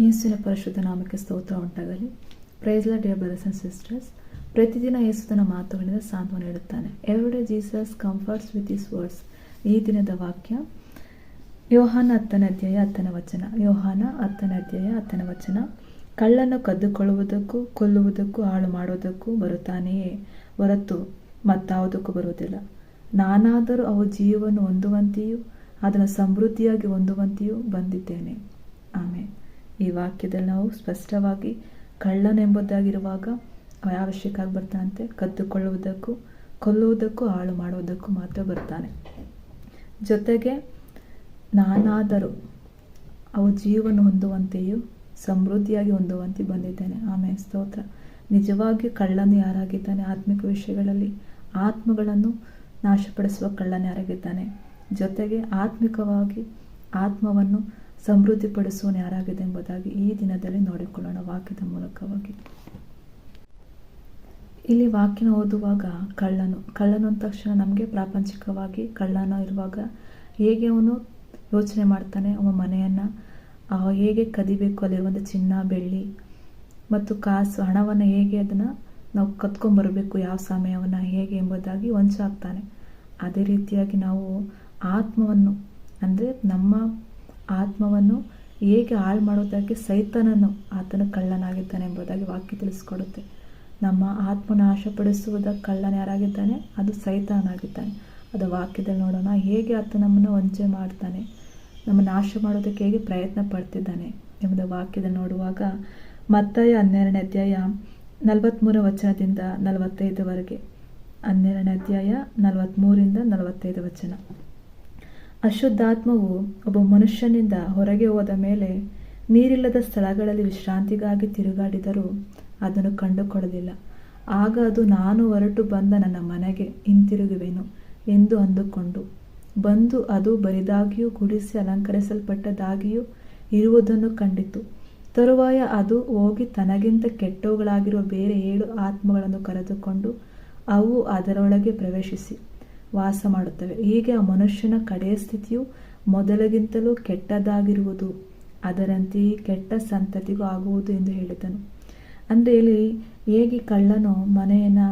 ಯೇಸುವಿನ ಪರಿಶುದ್ಧ ನಾಮಕ್ಕೆ ಸ್ತೋತ್ರ ಉಂಟಾಗಲಿ. ಪ್ರೈಸ್ಲ ಡಿಯರ್ ಬ್ರದರ್ಸ್ ಅಂಡ್ ಸಿಸ್ಟರ್ಸ್ ಪ್ರತಿದಿನ ಯೇಸುತನ ಮಾತುಗಳಿಂದ ಸಾಂತ್ವನ ನೀಡುತ್ತಾನೆ everyday Jesus comforts with his words ಈ ದಿನದ ವಾಕ್ಯ, ಯೋಹಾನ ಹತ್ತನೇ ಅಧ್ಯಾಯ ಹತ್ತನೇ ವಚನ. ಯೋಹಾನ ಹತ್ತನೇ ಅಧ್ಯಾಯ ಹತ್ತನ ವಚನ. ಕಳ್ಳನ್ನು ಕದ್ದುಕೊಳ್ಳುವುದಕ್ಕೂ, ಕೊಲ್ಲುವುದಕ್ಕೂ, ಹಾಳು ಮಾಡುವುದಕ್ಕೂ ಬರುತ್ತಾನೆಯೇ? ಹೊರತು ಮತ್ತಾವುದಕ್ಕೂ ಬರುವುದಿಲ್ಲ. ನಾನಾದರೂ ಅವು ಜೀವವನ್ನು ಹೊಂದುವಂತೆಯೂ, ಅದನ್ನು ಸಮೃದ್ಧಿಯಾಗಿ ಹೊಂದುವಂತೆಯೂ ಬಂದಿದ್ದೇನೆ. ಆಮೇಲೆ ಈ ವಾಕ್ಯದಲ್ಲಿ ನಾವು ಸ್ಪಷ್ಟವಾಗಿ ಕಳ್ಳನೆಂಬುದಾಗಿರುವಾಗ ವಿಷಯಕ್ಕಾಗಿ ಬರ್ತಾನಂತೆ. ಕದ್ದುಕೊಳ್ಳುವುದಕ್ಕೂ, ಕೊಲ್ಲುವುದಕ್ಕೂ, ಹಾಳು ಮಾಡುವುದಕ್ಕೂ ಮಾತ್ರ ಬರ್ತಾನೆ. ಜೊತೆಗೆ ನಾನಾದರೂ ಅವು ಜೀವನ ಹೊಂದುವಂತೆಯೂ ಸಮೃದ್ಧಿಯಾಗಿ ಹೊಂದುವಂತೆ ಬಂದಿದ್ದೇನೆ. ಆಮೇಲೆ ಸ್ತೋತ್ರ. ನಿಜವಾಗಿ ಕಳ್ಳನು ಯಾರಾಗಿದ್ದಾನೆ? ಆತ್ಮಿಕ ವಿಷಯಗಳಲ್ಲಿ ಆತ್ಮಗಳನ್ನು ನಾಶಪಡಿಸುವ ಕಳ್ಳನ ಯಾರಾಗಿದ್ದಾನೆ? ಜೊತೆಗೆ ಆತ್ಮಿಕವಾಗಿ ಆತ್ಮವನ್ನು ಸಮೃದ್ಧಿಪಡಿಸುವನು ಯಾರಾಗಿದೆ ಎಂಬುದಾಗಿ ಈ ದಿನದಲ್ಲಿ ನೋಡಿಕೊಳ್ಳೋಣ ವಾಕ್ಯದ ಮೂಲಕವಾಗಿ. ಇಲ್ಲಿ ವಾಕ್ಯನ ಓದುವಾಗ ಕಳ್ಳನು. ಕಳ್ಳನು ಅಂದ ತಕ್ಷಣ ನಮಗೆ ಪ್ರಾಪಂಚಿಕವಾಗಿ ಕಳ್ಳನ ಇರುವಾಗ ಹೇಗೆ ಅವನು ಯೋಚನೆ ಮಾಡ್ತಾನೆ? ಅವನ ಮನೆಯನ್ನು ಹೇಗೆ ಕದಿಬೇಕು? ಅಲ್ಲಿರುವಂಥ ಚಿನ್ನ, ಬೆಳ್ಳಿ ಮತ್ತು ಕಾಸು, ಹಣವನ್ನು ಹೇಗೆ ಅದನ್ನು ನಾವು ಕತ್ಕೊಂಡ್ಬರಬೇಕು ಯಾವ ಸಮಯವನ್ನು ಹೇಗೆ ಎಂಬುದಾಗಿ ವಂಚ ಅದೇ ರೀತಿಯಾಗಿ ನಾವು ಆತ್ಮವನ್ನು ಅಂದರೆ ನಮ್ಮ ಆತ್ಮವನ್ನು ಹೇಗೆ ಹಾಳು ಮಾಡೋದಕ್ಕೆ ಸೈತನನ್ನು ಆತನ ಕಳ್ಳನಾಗಿದ್ದಾನೆ ಎಂಬುದಾಗಿ ವಾಕ್ಯ ತಿಳಿಸ್ಕೊಡುತ್ತೆ. ನಮ್ಮ ಆತ್ಮ ನಾಶಪಡಿಸುವುದ ಕಳ್ಳನ ಯಾರಾಗಿದ್ದಾನೆ? ಅದು ಸೈತಾನಾಗಿದ್ದಾನೆ. ಅದು ವಾಕ್ಯದಲ್ಲಿ ನೋಡೋಣ. ಹೇಗೆ ಆತ ನಮ್ಮನ್ನು ವಂಚನೆ ಮಾಡ್ತಾನೆ? ನಮ್ಮ ನಾಶ ಮಾಡೋದಕ್ಕೆ ಹೇಗೆ ಪ್ರಯತ್ನ ಪಡ್ತಿದ್ದಾನೆ ಎಂಬುದು ವಾಕ್ಯದಲ್ಲಿ ನೋಡುವಾಗ ಮತ್ತಾಯ ಹನ್ನೆರಡನೇ ಅಧ್ಯಾಯ ನಲವತ್ತ್ಮೂರ ವಚನದಿಂದ ನಲವತ್ತೈದುವರೆಗೆ. ಹನ್ನೆರಡನೇ ಅಧ್ಯಾಯ ನಲವತ್ತ್ಮೂರಿಂದ ನಲವತ್ತೈದು ವಚನ. ಅಶುದ್ಧಾತ್ಮವು ಒಬ್ಬ ಮನುಷ್ಯನಿಂದ ಹೊರಗೆ ಹೋದ ಮೇಲೆ ನೀರಿಲ್ಲದ ಸ್ಥಳಗಳಲ್ಲಿ ವಿಶ್ರಾಂತಿಗಾಗಿ ತಿರುಗಾಡಿದರೂ ಅದನ್ನು ಕಂಡುಕೊಳ್ಳಲಿಲ್ಲ. ಆಗ ಅದು ನಾನು ಹೊರಟು ಬಂದ ನನ್ನ ಮನೆಗೆ ಹಿಂತಿರುಗುವೆನು ಎಂದು ಅಂದುಕೊಂಡು, ಬಂದು ಅದು ಬರಿದಾಗಿಯೂ ಗುಡಿಸಿ ಅಲಂಕರಿಸಲ್ಪಟ್ಟದಾಗಿಯೂ ಇರುವುದನ್ನು ಕಂಡಿತು. ತರುವಾಯ ಅದು ಹೋಗಿ ತನಗಿಂತ ಕೆಟ್ಟವುಗಳಾಗಿರುವ ಬೇರೆ ಏಳು ಆತ್ಮಗಳನ್ನು ಕರೆದುಕೊಂಡು ಅವು ಅದರೊಳಗೆ ಪ್ರವೇಶಿಸಿ. ವಾಸ ಮಾಡುತ್ತವೆ ಹೀಗೆ ಆ ಮನುಷ್ಯನ ಕಡೆಯ ಸ್ಥಿತಿಯು ಮೊದಲಿಗಿಂತಲೂ ಕೆಟ್ಟದಾಗಿರುವುದು ಅದರಂತೆ ಕೆಟ್ಟ ಸಂತತಿಗೂ ಆಗುವುದು ಎಂದು ಹೇಳಿದನು. ಅಂದರೆ ಇಲ್ಲಿ ಹೇಗೆ ಕಳ್ಳನು ಮನೆಯನ್ನು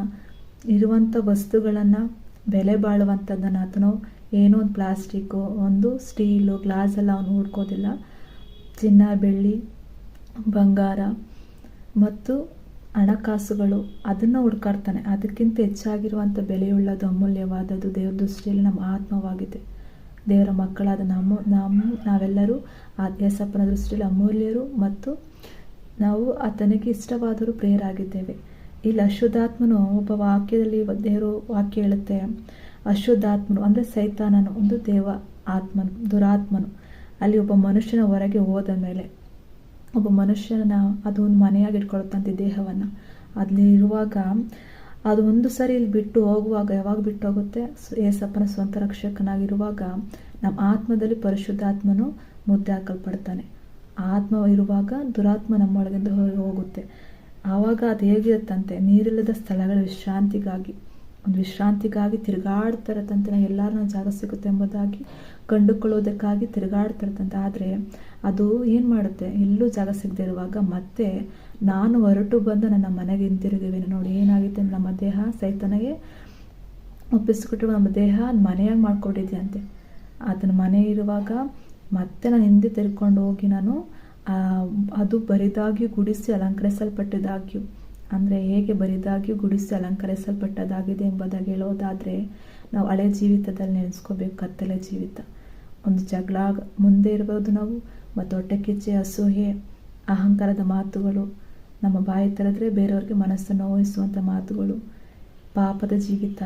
ಇರುವಂಥ ವಸ್ತುಗಳನ್ನು ಬೆಲೆ ಬಾಳುವಂಥದ್ದನ್ನು ಆತನು ಏನೋ ಒಂದು ಪ್ಲಾಸ್ಟಿಕ್ಕು ಒಂದು ಸ್ಟೀಲು, ಗ್ಲಾಸ್ ಎಲ್ಲ ಅವನು ಹುಡ್ಕೋದಿಲ್ಲ. ಚಿನ್ನ, ಬೆಳ್ಳಿ, ಬಂಗಾರ ಮತ್ತು ಹಣಕಾಸುಗಳು ಅದನ್ನು ಹುಡ್ಕಾಡ್ತಾನೆ. ಅದಕ್ಕಿಂತ ಹೆಚ್ಚಾಗಿರುವಂಥ ಬೆಲೆಯುಳ್ಳದು ಅಮೂಲ್ಯವಾದದ್ದು ದೇವ್ರ ದೃಷ್ಟಿಯಲ್ಲಿ ನಮ್ಮ ಆತ್ಮವಾಗಿದೆ. ದೇವರ ಮಕ್ಕಳಾದ ನಮ್ಮ ನಮ್ಮ, ನಾವೆಲ್ಲರೂ ಆ ಯೇಸಪ್ಪನ ದೃಷ್ಟಿಯಲ್ಲಿ ಅಮೂಲ್ಯರು ಮತ್ತು ನಾವು ಆತನಿಗೆ ಇಷ್ಟವಾದರೂ ಪ್ರೇರಾಗಿದ್ದೇವೆ ಇಲ್ಲಿ ಅಶುದ್ಧಾತ್ಮನು ಒಬ್ಬ ವಾಕ್ಯದಲ್ಲಿ ದೇವರು ವಾಕ್ಯ ಹೇಳುತ್ತೆ. ಅಶುದ್ಧಾತ್ಮನು ಅಂದರೆ ಸೈತಾನನು, ಒಂದು ದೇವ ಆತ್ಮನು, ದುರಾತ್ಮನು. ಅಲ್ಲಿ ಒಬ್ಬ ಮನುಷ್ಯನ ಹೊರಗೆ ಹೋದ ಮೇಲೆ ಒಬ್ಬ ಮನುಷ್ಯನ ಅದು ಒಂದು ಮನೆಯಾಗಿ ಇಟ್ಕೊಳ್ಳುತ್ತಂತೆ ದೇಹವನ್ನು. ಅಲ್ಲಿ ಇರುವಾಗ ಅದು ಒಂದು ಸರಿ ಇಲ್ಲಿ ಬಿಟ್ಟು ಹೋಗುವಾಗ ಯಾವಾಗ ಬಿಟ್ಟು ಹೋಗುತ್ತೆ? ಏಸಪ್ಪನ ಸ್ವಂತ ರಕ್ಷಕನಾಗಿರುವಾಗ ನಮ್ಮ ಆತ್ಮದಲ್ಲಿ ಪರಿಶುದ್ಧಾತ್ಮನು ಮುದ್ದೆ ಹಾಕಲ್ಪಡ್ತಾನೆ. ಆತ್ಮ ಇರುವಾಗ ದುರಾತ್ಮ ನಮ್ಮೊಳಗಿಂದ ಹೋಗುತ್ತೆ. ಆವಾಗ ಅದು ಹೇಗಿರುತ್ತಂತೆ? ನೀರಿಲ್ಲದ ಸ್ಥಳಗಳ ವಿಶ್ರಾಂತಿಗಾಗಿ ಒಂದು ವಿಶ್ರಾಂತಿಗಾಗಿ ತಿರುಗಾಡ್ತಾರೆ ತಂತೆ ಎಲ್ಲರೂ ಜಾಗ ಸಿಗುತ್ತೆ ಎಂಬುದಾಗಿ ಕಂಡುಕೊಳ್ಳೋದಕ್ಕಾಗಿ ತಿರುಗಾಡ್ತಿರ್ತಂತೆ ಆದರೆ ಅದು ಏನು ಮಾಡುತ್ತೆ? ಎಲ್ಲೂ ಜಾಗ ಸಿಗದೆ ಇರುವಾಗ ಮತ್ತೆ ನಾನು ಹೊರಟು ಬಂದು ನನ್ನ ಮನೆಗೆ ಹಿಂತಿರುಗುವೆನು ನೋಡಿ ಏನಾಗುತ್ತೆ ನಮ್ಮ ದೇಹ ಸೈತನಿಗೆ ಒಪ್ಪಿಸಿಕೊಟ್ಟು ನಮ್ಮ ದೇಹ ಮನೆಯಾಗಿ ಮಾಡ್ಕೊಂಡಿದ್ಯಂತೆ. ಅದನ್ನು ಮನೆ ಇರುವಾಗ ಮತ್ತೆ ನಾನು ಹಿಂದೆ ತಿರ್ಕೊಂಡು ಹೋಗಿ ನಾನು ಅದು ಬರಿದಾಗಿಯೂ, ಗುಡಿಸಿ ಅಲಂಕರಿಸಲ್ಪಟ್ಟಿದ್ದಾಗ್ಯೂ ಅಂದರೆ ಹೇಗೆ ಬರಿದಾಗಿ ಗುಡಿಸಿ ಅಲಂಕರಿಸಲ್ಪಟ್ಟದಾಗಿದೆ ಎಂಬುದಾಗಿ ಹೇಳೋದಾದರೆ ನಾವು ಹಳೆ ಜೀವಿತದಲ್ಲಿ ನೆನೆಸ್ಕೋಬೇಕು ಕತ್ತಲೆ ಜೀವಿತ. ಒಂದು ಜಗಳ ಮುಂದೆ ಇರ್ಬೋದು ನಾವು, ಮತ್ತು ಹೊಟ್ಟೆ ಕಿಚ್ಚೆ ಅಸೂಹೆ ಅಹಂಕಾರದ ಮಾತುಗಳು, ನಮ್ಮ ಬಾಯಿ ತೆರೆದ್ರೆ ಬೇರೆಯವ್ರಿಗೆ ಮನಸ್ಸನ್ನು ನೋಯಿಸುವಂಥ ಮಾತುಗಳು, ಪಾಪದ ಜೀವಿತ,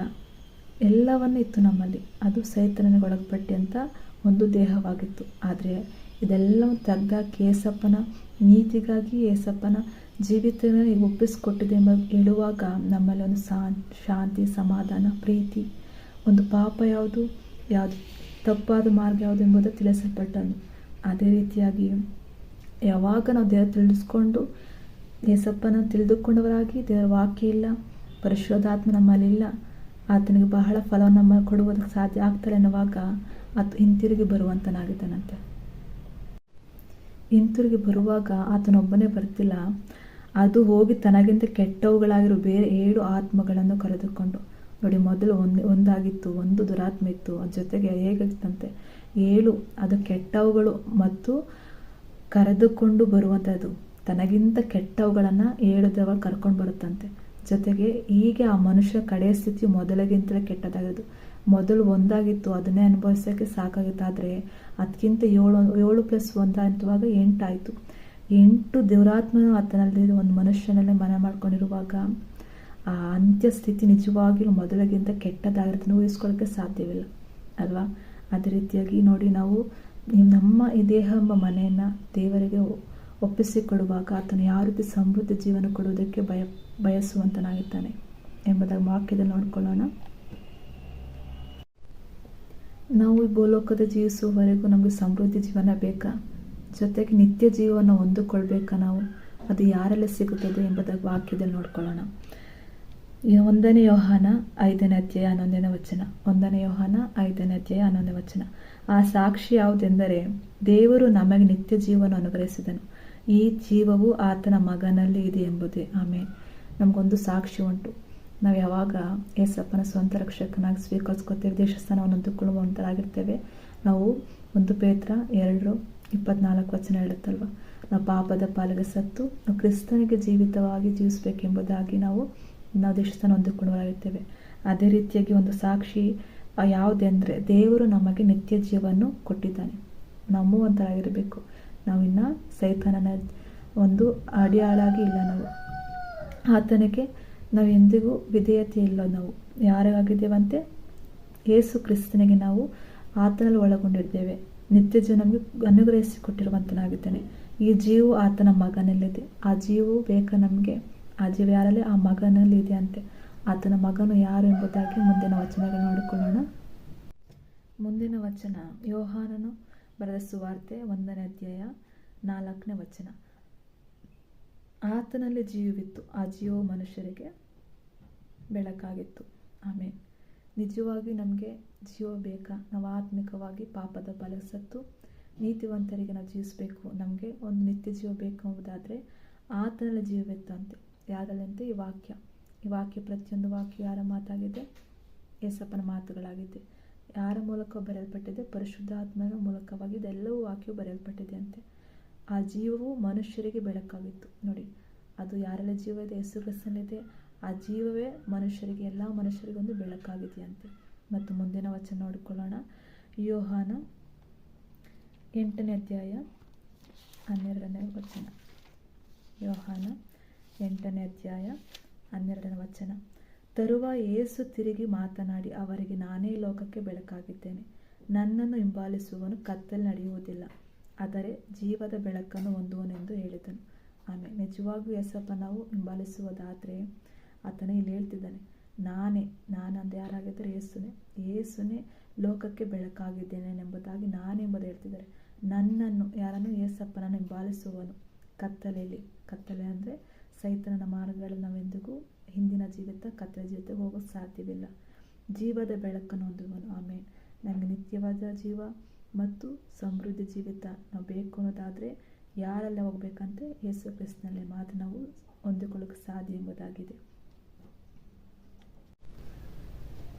ಎಲ್ಲವನ್ನೂ ಇತ್ತು ನಮ್ಮಲ್ಲಿ. ಅದು ಸೈತನಿಗೆ ಒಳಪಟ್ಟಂಥ ಒಂದು ದೇಹವಾಗಿತ್ತು. ಆದರೆ ಇದೆಲ್ಲವೂ ತೆಗ್ದ ಕೇಸಪ್ಪನ ನೀತಿಗಾಗಿ, ಏಸಪ್ಪನ ಜೀವಿತನ ಒಪ್ಪಿಸಿಕೊಟ್ಟಿದೆ ಎಂಬ ಹೇಳುವಾಗ ನಮ್ಮಲ್ಲಿ ಒಂದು ಶಾಂತಿ, ಸಮಾಧಾನ, ಪ್ರೀತಿ, ಒಂದು ಪಾಪ ಯಾವುದು ಯಾವುದು, ತಪ್ಪಾದ ಮಾರ್ಗ ಯಾವುದು ಎಂಬುದು ತಿಳಿಸಲ್ಪಟ್ಟನು. ಅದೇ ರೀತಿಯಾಗಿ ಯಾವಾಗ ನಾವು ದೇವರು ತಿಳಿಸ್ಕೊಂಡು ಏಸಪ್ಪನ ತಿಳಿದುಕೊಂಡವರಾಗಿ ದೇವರ ವಾಕ್ಯ ಇಲ್ಲ ಪರಿಶೋಧಾತ್ಮ ನಮ್ಮಲ್ಲಿಲ್ಲ ಆತನಿಗೆ ಬಹಳ ಫಲವನ್ನು ನಮ್ಮ ಕೊಡುವುದಕ್ಕೆ ಸಾಧ್ಯ ಆಗ್ತಾರೆ ಎನ್ನುವಾಗ ಆತ ಹಿಂತಿರುಗಿ ಬರುವಂತನಾಗಿದ್ದಾನಂತೆ. ಹಿಂತಿರುಗಿ ಬರುವಾಗ ಆತನೊಬ್ಬನೇ ಬರ್ತಿಲ್ಲ ಅದು ಹೋಗಿ ತನಗಿಂತ ಕೆಟ್ಟವುಗಳಾಗಿರೋ ಬೇರೆ ಏಳು ಆತ್ಮಗಳನ್ನು ಕರೆದುಕೊಂಡು, ನೋಡಿ ಮೊದಲು ಒಂದು, ಒಂದಾಗಿತ್ತು, ಒಂದು ದುರಾತ್ಮ ಇತ್ತು ಅದ್ರ ಜೊತೆಗೆ ಹೇಗಿತ್ತಂತೆ? ಏಳು, ಅದು ಕೆಟ್ಟವುಗಳು ಮತ್ತು ಕರೆದುಕೊಂಡು ಬರುವಂಥದ್ದು ತನಗಿಂತ ಕೆಟ್ಟವುಗಳನ್ನು ಏಳು ದೇವರು ಕರ್ಕೊಂಡು ಬರುತ್ತಂತೆ. ಜೊತೆಗೆ ಹೀಗೆ ಆ ಮನುಷ್ಯ ಕಡೆಯ ಸ್ಥಿತಿ ಮೊದಲಿಗಿಂತಲೇ ಕೆಟ್ಟದಾಗಿರೋದು ಮೊದಲು ಒಂದಾಗಿತ್ತು, ಅದನ್ನೇ ಅನುಭವಿಸೋಕ್ಕೆ ಸಾಕಾಗಿತ್ತು. ಅದಕ್ಕಿಂತ ಏಳು ಏಳು ಪ್ಲಸ್ ಒಂದಾಗಿರುವಾಗ ಎಂಟಾಯಿತು. ಎಂಟು ದೇವರಾತ್ಮನೂ ಆತನಲ್ಲಿ ಒಂದು ಮನುಷ್ಯನಲ್ಲೇ ಮನೆ ಮಾಡ್ಕೊಂಡಿರುವಾಗ ಆ ಅಂತ್ಯಸ್ಥಿತಿ ನಿಜವಾಗಿಯೂ ಮೊದಲಿಗಿಂತ ಕೆಟ್ಟದಾಗಿರೋದನ್ನು ಊಹಿಸ್ಕೊಳ್ಳೋಕ್ಕೆ ಸಾಧ್ಯವಿಲ್ಲ, ಅಲ್ವಾ? ಅದೇ ರೀತಿಯಾಗಿ ನೋಡಿ ನಾವು ನಮ್ಮ ಈ ದೇಹ ಎಂಬ ಮನೆಯನ್ನು ದೇವರಿಗೆ ಒಪ್ಪಿಸಿಕೊಡುವಾಗ ಆತನು ಯಾವ ರೀತಿ ಸಮೃದ್ಧಿ ಜೀವನ ಕೊಡುವುದಕ್ಕೆ ಬಯ, ಬಯಸುವಂತನಾಗಿದ್ದಾನೆ ಎಂಬುದಾಗಿ ವಾಕ್ಯದಲ್ಲಿ ನೋಡ್ಕೊಳ್ಳೋಣ. ನಾವು ಈ ಭೂಲೋಕದ ಜೀವಿಸುವವರೆಗೂ ನಮಗೆ ಸಮೃದ್ಧಿ ಜೀವನ ಬೇಕಾ? ಜೊತೆಗೆ ನಿತ್ಯ ಜೀವನ ಹೊಂದಿಕೊಳ್ಬೇಕಾ ನಾವು? ಅದು ಯಾರೆಲ್ಲ ಸಿಗುತ್ತದೆ ಎಂಬುದಾಗಿ ವಾಕ್ಯದಲ್ಲಿ ನೋಡ್ಕೊಳ್ಳೋಣ. ಒಂದನೇ ಯೋಹಾನ ಐದನೇ ಅಧ್ಯಾಯ ಹನ್ನೊಂದನೇ ವಚನ. ಒಂದನೇ ಯೋಹಾನ ಐದನೇ ಅಧ್ಯಾಯ ಹನ್ನೊಂದನೇ ವಚನ. ಆ ಸಾಕ್ಷಿ ಯಾವುದೆಂದರೆ, ದೇವರು ನಮಗೆ ನಿತ್ಯ ಜೀವನ ಅನುಗ್ರಹಿಸಿದನು. ಈ ಜೀವವು ಆತನ ಮಗನಲ್ಲಿ ಇದೆ ಎಂಬುದೇ. ಆಮೇಲೆ ನಮಗೊಂದು ಸಾಕ್ಷಿ ಉಂಟು. ನಾವು ಯಾವಾಗ ಯೇಸಪ್ಪನ ಸ್ವಂತ ರಕ್ಷಕನಾಗಿ ಸ್ವೀಕರಿಸ್ಕೊತೇವೆ, ದೇಶಸ್ಥಾನವನ್ನು ಅಂತಕೊಳ್ಳುವಂತರಾಗಿರ್ತೇವೆ ನಾವು ಒಂದು ಪೇತ್ರ, ಎರಡು, ಇಪ್ಪತ್ನಾಲ್ಕು ವಚನ ಹೇಳುತ್ತಲ್ವ? ನಾವು ಪಾಪದ ಪಾಲಿಗೆ ಸತ್ತು, ನಾವು ಕ್ರಿಸ್ತನಿಗೆ ಜೀವಿತವಾಗಿ ಜೀವಿಸಬೇಕೆಂಬುದಾಗಿ ನಾವು ನಾವು ದೇಶಸ್ಥಾನ ಹೊಂದಿಕೊಳ್ಳುವರಾಗಿರ್ತೇವೆ ಅದೇ ರೀತಿಯಾಗಿ ಒಂದು ಸಾಕ್ಷಿ ಯಾವುದೆಂದರೆ ದೇವರು ನಮಗೆ ನಿತ್ಯ ಜೀವವನ್ನು ಕೊಟ್ಟಿದ್ದಾನೆ. ನಂಬುವಂತರಾಗಿರಬೇಕು ನಾವಿನ್ನು ಸೈತಾನನ ಒಂದು ಅಡಿಯಾಳಾಗಿ ಇಲ್ಲ ನಾವು. ಆತನಿಗೆ ನಾವು ಎಂದಿಗೂ ವಿಧೇಯತೆ ಇಲ್ಲ ನಾವು. ಯಾರಾಗಿದ್ದೇವಂತೆ? ಯೇಸು ಕ್ರಿಸ್ತನಿಗೆ ನಾವು ಆತನಲ್ಲಿ ಒಳಗೊಂಡಿದ್ದೇವೆ. ನಿತ್ಯ ಜೀವನಕ್ಕೆ ಅನುಗ್ರಹಿಸಿ ಅನುಗ್ರಹಿಸಿಕೊಟ್ಟಿರುವಂತನಾಗಿದ್ದಾನೆ. ಈ ಜೀವು ಆತನ ಮಗನಲ್ಲಿದೆ. ಆ ಜೀವು ಬೇಕಾ ನಮಗೆ. ಆ ಜೀವ ಯಾರಲ್ಲಿ? ಆ ಮಗನಲ್ಲಿ ಇದೆ ಅಂತೆ ಆತನ ಮಗನು ಯಾರು ಎಂಬುದಾಗಿ ಮುಂದಿನ ವಚನಗಳು ನೋಡಿಕೊಳ್ಳೋಣ. ಮುಂದಿನ ವಚನ, ಯೋಹಾನನು ಬರೆದ ಸುವಾರ್ತೆ ಒಂದನೇ ಅಧ್ಯಾಯ ನಾಲ್ಕನೇ ವಚನ. ಆತನಲ್ಲಿ ಜೀವವಿತ್ತು. ಆ ಜೀವವು ಮನುಷ್ಯರಿಗೆ ಬೆಳಕಾಗಿತ್ತು. ಆಮೇಲೆ ನಿಜವಾಗಿ ನಮಗೆ ಜೀವ ಬೇಕಾ? ನಾವು ಆತ್ಮಿಕವಾಗಿ ಪಾಪದ ಬಲ ಸತ್ತು ನೀತಿವಂತರಿಗೆ ನಾವು ಜೀವಿಸಬೇಕು. ನಮಗೆ ಒಂದು ನಿತ್ಯ ಜೀವ ಬೇಕು ಎಂಬುದಾದರೆ ಆತನಲ್ಲಿ ಜೀವವಿತ್ತಂತೆ. ಯಾರಲ್ಲಂತೆ ಈ ವಾಕ್ಯ. ಈ ವಾಕ್ಯ ಪ್ರತಿಯೊಂದು ವಾಕ್ಯ ಯಾರ ಮಾತಾಗಿದೆ? ಏಸಪ್ಪನ ಮಾತುಗಳಾಗಿದೆ ಯಾರ ಮೂಲಕ ಬರೆಯಲ್ಪಟ್ಟಿದೆ? ಪರಿಶುದ್ಧಾತ್ಮನ ಮೂಲಕವಾಗಿ ಇದೆಲ್ಲವೂ ವಾಕ್ಯವು ಬರೆಯಲ್ಪಟ್ಟಿದೆ ಅಂತೆ. ಆ ಜೀವವು ಮನುಷ್ಯರಿಗೆ ಬೆಳಕಾಗಿತ್ತು. ನೋಡಿ, ಅದು ಯಾರೆಲ್ಲ ಜೀವ ಇದೆ? ಕ್ರಿಸ್ತನಲ್ಲಿದೆ. ಆ ಜೀವವೇ ಮನುಷ್ಯರಿಗೆ, ಎಲ್ಲ ಮನುಷ್ಯರಿಗೆ ಒಂದು ಬೆಳಕಾಗಿದೆಯಂತೆ. ಮತ್ತು ಮುಂದಿನ ವಚನ ನೋಡಿಕೊಳ್ಳೋಣ. ಯೋಹಾನ ಎಂಟನೇ ಅಧ್ಯಾಯ ಹನ್ನೆರಡನೇ ವಚನ. ಯೋಹಾನ ಎಂಟನೇ ಅಧ್ಯಾಯ ಹನ್ನೆರಡನೇ ವಚನ. ತರುವ ಏಸು ತಿರುಗಿ ಮಾತನಾಡಿ, ಅವರಿಗೆ ನಾನೇ ಲೋಕಕ್ಕೆ ಬೆಳಕಾಗಿದ್ದೇನೆ. ನನ್ನನ್ನು ಹಿಂಬಾಲಿಸುವವನು ಕತ್ತಲು ನಡೆಯುವುದಿಲ್ಲ, ಆದರೆ ಜೀವದ ಬೆಳಕನ್ನು ಹೊಂದುವನೆಂದು ಹೇಳಿದನು. ಆಮೇಲೆ ನಿಜವಾಗಿಯೂ ಎಸಪ್ಪ ನಾವು ಹಿಂಬಾಲಿಸುವುದಾದರೆ ಆತನ ಇಲ್ಲಿ ಹೇಳ್ತಿದ್ದಾನೆ, ನಾನೇ ನಾನಂದು ಯಾರಾಗಿದ್ದರೆ ಏಸುನೆ ಯೇಸುನೇ ಲೋಕಕ್ಕೆ ಬೆಳಕಾಗಿದ್ದೇನೆ ಎಂಬುದಾಗಿ ನಾನೆಂಬುದು ಹೇಳ್ತಿದ್ದಾರೆ. ನನ್ನನ್ನು, ಯಾರನ್ನು? ಏಸಪ್ಪನನ್ನು ಹಿಂಬಾಲಿಸುವನು ಕತ್ತಲೆಯಲ್ಲಿ, ಕತ್ತಲೆ ಅಂದರೆ ಸೈತನನ ಮಾರ್ಗಗಳಲ್ಲಿ ನಾವೆಂದಿಗೂ ಹಿಂದಿನ ಜೀವಿತ ಕತ್ತಲೆ ಜೀವಿತ ಹೋಗೋಕ್ಕೆ ಸಾಧ್ಯವಿಲ್ಲ. ಜೀವದ ಬೆಳಕನ್ನು ಹೊಂದುವನು. ಆಮೇಲೆ ನಮಗೆ ನಿತ್ಯವಾದ ಜೀವ ಮತ್ತು ಸಮೃದ್ಧಿ ಜೀವಿತ ನಾವು ಬೇಕು ಅನ್ನೋದಾದರೆ ಯಾರೆಲ್ಲ ಹೋಗ್ಬೇಕಂತೆ? ಯೇಸು ಕ್ರಿಸ್ತನಲ್ಲಿ ಮಾತ್ರ ನಾವು ಹೊಂದಿಕೊಳ್ಳೋಕ್ಕೆ ಸಾಧ್ಯ ಎಂಬುದಾಗಿದೆ.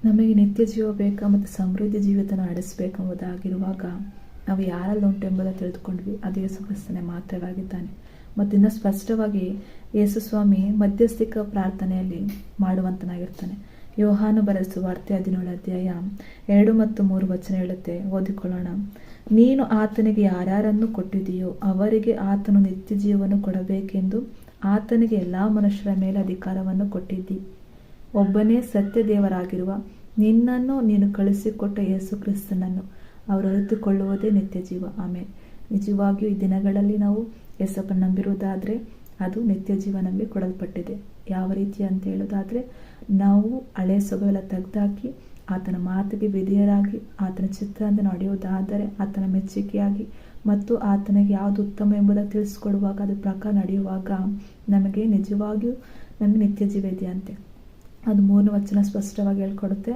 ನಮಗೆ ನಿತ್ಯ ಜೀವ ಬೇಕಾ ಮತ್ತು ಸಮೃದ್ಧಿ ಜೀವಿತ ನಡೆಸಬೇಕೆಂಬುದಾಗಿರುವಾಗ ನಾವು ಯಾರಲ್ಲಿ ಉಂಟೆಂಬುದನ್ನು ತಿಳಿದುಕೊಂಡ್ವಿ. ಅದು ಯೇಸು ಕ್ರಿಸ್ತನೇ ಮಾತ್ರವಾಗಿದ್ದಾನೆ. ಮತ್ತು ಇನ್ನೂ ಸ್ಪಷ್ಟವಾಗಿ ಯೇಸು ಸ್ವಾಮಿ ಮಧ್ಯಸ್ಥಿಕ ಪ್ರಾರ್ಥನೆಯಲ್ಲಿ ಮಾಡುವಂತನಾಗಿರ್ತಾನೆ. ಯೋಹಾನು ಬರೆಸು ವಾರ್ತೆ ಹದಿನೇಳು ಅಧ್ಯಾಯ ಎರಡು ಮತ್ತು ಮೂರು ವಚನ ಹೇಳುತ್ತೆ. ಓದಿಕೊಳ್ಳೋಣ. ನೀನು ಆತನಿಗೆ ಯಾರ್ಯಾರನ್ನು ಕೊಟ್ಟಿದೆಯೋ ಅವರಿಗೆ ಆತನು ನಿತ್ಯ ಜೀವವನ್ನು ಕೊಡಬೇಕೆಂದು ಆತನಿಗೆ ಎಲ್ಲ ಮನುಷ್ಯರ ಮೇಲೆ ಅಧಿಕಾರವನ್ನು ಕೊಟ್ಟಿದ್ದಿ. ಒಬ್ಬನೇ ಸತ್ಯ ದೇವರಾಗಿರುವ ನಿನ್ನನ್ನು ನೀನು ಕಳಿಸಿಕೊಟ್ಟ ಯೇಸು ಕ್ರಿಸ್ತನನ್ನು ಅವರು ಅರಿತುಕೊಳ್ಳುವುದೇ ನಿತ್ಯ ಜೀವ ಆಮೇಲೆ ನಿಜವಾಗಿಯೂ ಈ ದಿನಗಳಲ್ಲಿ ನಾವು ಯೇಸಪ್ಪ ನಂಬಿರುವುದಾದರೆ ಅದು ನಿತ್ಯ ಜೀವ ನಮಗೆ ಕೊಡಲ್ಪಟ್ಟಿದೆ. ಯಾವ ರೀತಿ ಅಂತ ಹೇಳೋದಾದರೆ ನಾವು ಹಳೆ ಸೊಗವೆಲ್ಲ ತೆಗೆದಾಕಿ ಆತನ ಮಾತಿಗೆ ವಿಧೇಯರಾಗಿ, ಆತನ ಚಿತ್ರದಿಂದ ನಡೆಯುವುದಾದರೆ ಆತನ ಮೆಚ್ಚುಗೆಯಾಗಿ ಮತ್ತು ಆತನಿಗೆ ಯಾವುದು ಉತ್ತಮ ಎಂಬುದನ್ನು ತಿಳಿಸ್ಕೊಡುವಾಗ ಅದು ಪ್ರಕಾರ ನಡೆಯುವಾಗ ನಮಗೆ ನಿಜವಾಗಿಯೂ ನಮಗೆ ನಿತ್ಯ ಜೀವ ಇದೆಯಂತೆ. ಅದು ಮೂರನೇ ವಚನ ಸ್ಪಷ್ಟವಾಗಿ ಹೇಳ್ಕೊಡುತ್ತೆ.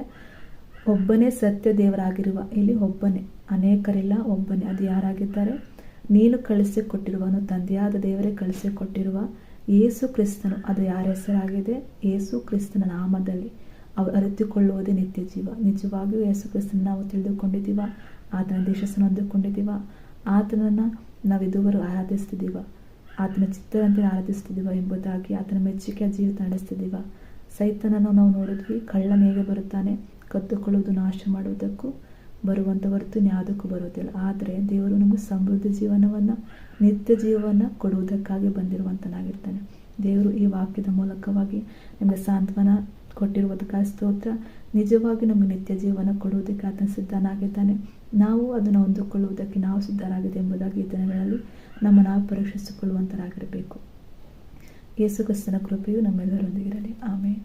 ಒಬ್ಬನೇ ಸತ್ಯ ದೇವರಾಗಿರುವ ಇಲ್ಲಿ ಒಬ್ಬನೇ, ಅನೇಕರಿಲ್ಲ, ಒಬ್ಬನೇ, ಅದು ಯಾರಾಗಿದ್ದಾರೆ? ನೀನು ಕಳಿಸಿಕೊಟ್ಟಿರುವನು, ತಂದೆಯಾದ ದೇವರೇ ಕಳಿಸಿಕೊಟ್ಟಿರುವ ಯೇಸು ಕ್ರಿಸ್ತನು, ಅದು ಯಾರ ಹೆಸರಾಗಿದೆ? ಯೇಸು ಕ್ರಿಸ್ತನ ನಾಮದಲ್ಲಿ. ಅವ್ರು ಅರಿತುಕೊಳ್ಳುವುದೇ ನಿತ್ಯ ಜೀವ. ನಿಜವಾಗಿಯೂ ಯೇಸು ಕ್ರಿಸ್ತನ ನಾವು ತಿಳಿದುಕೊಂಡಿದ್ದೀವ? ಆತನ ದೇಶವನ್ನು ಹೊಂದಿಕೊಂಡಿದ್ದೀವ? ಆತನನ್ನು ನಾವು ಇದುವರೆಗೂ ಆರಾಧಿಸ್ತಿದ್ದೀವ? ಆತನ ಚಿತ್ತರಂತೆ ಆರಾಧಿಸ್ತಿದ್ದೀವ ಎಂಬುದಾಗಿ ಆತನ ಮೆಚ್ಚುಗೆಯ ಜೀವಿತ ನಡೆಸ್ತಿದ್ದೀವ? ಸೈತನನ್ನು ನಾವು ನೋಡಿದ್ವಿ. ಕಳ್ಳನ ಹೇಗೆ ಬರುತ್ತಾನೆ. ಕದ್ದುಕೊಳ್ಳುವುದು ನಾಶ ಮಾಡುವುದಕ್ಕೂ ಬರುವಂಥ ಹೊರತು ಯಾವುದಕ್ಕೂ ಬರುವುದಿಲ್ಲ. ಆದರೆ ದೇವರು ನಮಗೆ ಸಮೃದ್ಧಿ ಜೀವನವನ್ನು, ನಿತ್ಯ ಜೀವವನ್ನು ಕೊಡುವುದಕ್ಕಾಗಿ ಬಂದಿರುವಂತನಾಗಿರ್ತಾನೆ. ದೇವರು ಈ ವಾಕ್ಯದ ಮೂಲಕವಾಗಿ ನಮಗೆ ಸಾಂತ್ವನ ಕೊಟ್ಟಿರುವುದಕ್ಕಾಗಿ ಸ್ತೋತ್ರ. ನಿಜವಾಗಿ ನಮಗೆ ನಿತ್ಯ ಜೀವನ ಕೊಡುವುದಕ್ಕೆ ಆತನ ಸಿದ್ಧನಾಗಿದ್ದಾನೆ. ನಾವು ಅದನ್ನು ಹೊಂದಿಕೊಳ್ಳುವುದಕ್ಕೆ ನಾವು ಸಿದ್ಧರಾಗಿದೆ ಎಂಬುದಾಗಿ ಈ ದಿನಗಳಲ್ಲಿ ನಮ್ಮ ನಾವು ಪರೀಕ್ಷಿಸಿಕೊಳ್ಳುವಂತರಾಗಿರಬೇಕು. ಯೇಸು ಕ್ರಿಸ್ತನ ಕೃಪೆಯು ನಮ್ಮೆಲ್ಲರೊಂದಿಗಿರಲಿ ಆಮೇಲೆ